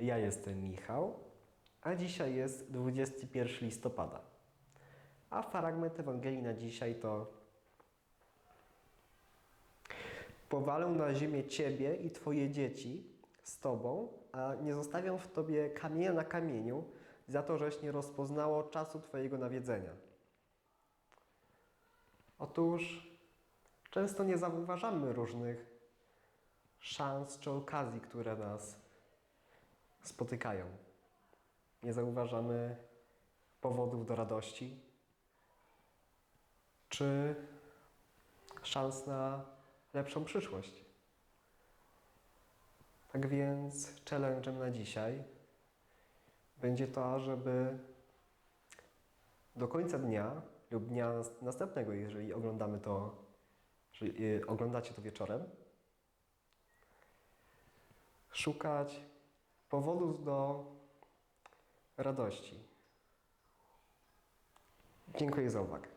Ja jestem Michał, a dzisiaj jest 21 listopada. A fragment Ewangelii na dzisiaj to Powalę na ziemię Ciebie i Twoje dzieci z Tobą, a nie zostawiam w Tobie kamienia na kamieniu za to, żeś nie rozpoznało czasu Twojego nawiedzenia. Otóż często nie zauważamy różnych szans czy okazji, które nas spotykają. Nie zauważamy powodów do radości czy szans na lepszą przyszłość. Tak więc challenge'em na dzisiaj będzie to, żeby do końca dnia lub dnia nas- następnego, jeżeli oglądamy to, jeżeli y, oglądacie to wieczorem, szukać powodów do radości. Dziękuję za uwagę.